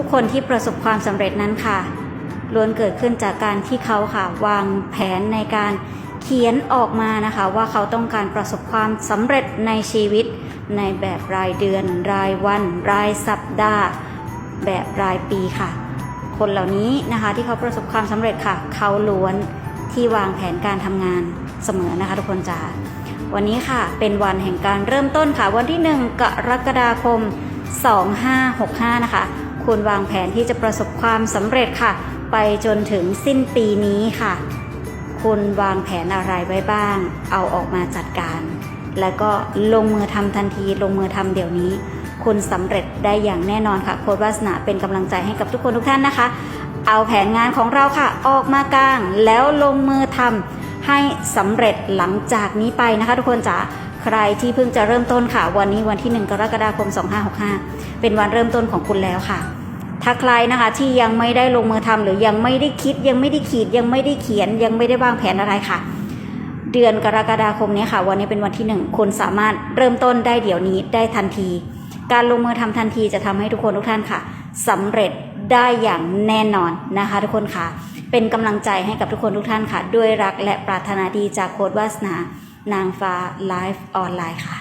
ทุกคนที่ประสบความสำเร็จนั้นค่ะล้วนเกิดขึ้นจากการที่เขาค่ะ วางแผนในการเขียนออกมานะคะ ว่าเขาต้องการประสบความสำเร็จในชีวิต ในแบบรายเดือน รายวัน รายสัปดาห์ แบบรายปีค่ะ คนเหล่านี้นะคะที่เขาประสบความสำเร็จค่ะ เขาล้วนที่วางแผนการทำงานเสมอนะคะ ทุกคนจ๋าวันนี้ค่ะเป็นวันแห่งการเริ่มต้นค่ะ วันที่ 1 กรกฎาคม 2565 นะคะ คุณวางแผนที่จะประสบความสำเร็จค่ะ ไปจนถึงสิ้นปีนี้ค่ะ คุณวางแผนอะไรไว้บ้าง เอาออกมาจัดการ แล้วก็ลงมือทำทันที ลงมือทำเดี๋ยวนี้ คุณสำเร็จได้อย่างแน่นอนค่ะ โค้ดวาสนาเป็นกำลังใจให้กับทุกคนทุกท่านนะคะ เอาแผนงานของเราค่ะ ออกมากลาง แล้วลงมือทำให้สำเร็จหลังจากนี้ไปนะคะ ทุกคนจ๋าใครที่เพิ่งจะเริ่มต้นค่ะ วันนี้วันที่ 1 กรกฎาคม 2565 เป็นวันเริ่มต้นของคุณแล้วค่ะ ถ้าใครนะคะที่ยังไม่ได้ลงมือทำหรือยังไม่ได้คิดยังไม่ได้ขีดยังไม่ได้เขียนยังไม่ได้วางแผนอะไรค่ะ เดือนกรกฎาคมนี้ค่ะ วันนี้เป็นวันที่หนึ่งคุณสามารถเริ่มต้นได้เดี๋ยวนี้ได้ทันที การลงมือทำทันทีจะทำให้ทุกคนทุกท่านค่ะสำเร็จได้อย่างแน่นอนนะคะ ทุกคนค่ะ เป็นกำลังใจให้กับทุกคนทุกท่านค่ะ ด้วยรักและปรารถนาดีจากโค้ดวาสนานางฟ้าไลฟ์ออนไลน์ค่ะ